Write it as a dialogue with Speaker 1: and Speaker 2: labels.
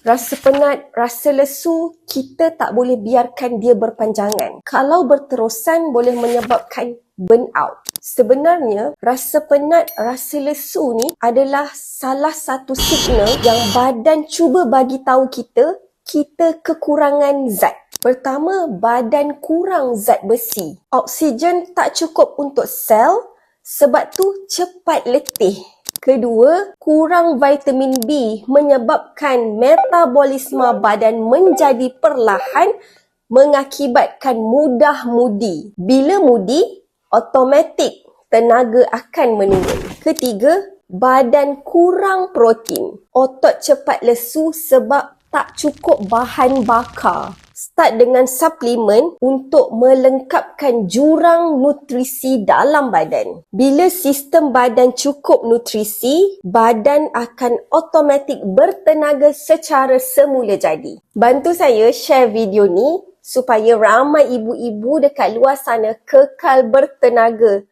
Speaker 1: Rasa penat, rasa lesu, kita tak boleh biarkan dia berpanjangan. Kalau berterusan boleh menyebabkan burnout. Sebenarnya, rasa penat, rasa lesu ni adalah salah satu signal yang badan cuba bagi tahu kita, kita kekurangan zat. Pertama, badan kurang zat besi. Oksigen tak cukup untuk sel, sebab tu cepat letih. Kedua, kurang vitamin B menyebabkan metabolisme badan menjadi perlahan mengakibatkan mudah mudi. Bila mudi, automatik tenaga akan menurun. Ketiga, badan kurang protein. Otot cepat lesu sebab tak cukup bahan bakar start dengan suplemen untuk melengkapkan jurang nutrisi dalam badan. Bila sistem badan cukup nutrisi, badan akan automatik bertenaga secara semula jadi. Bantu saya share video ni supaya ramai ibu-ibu dekat luar sana kekal bertenaga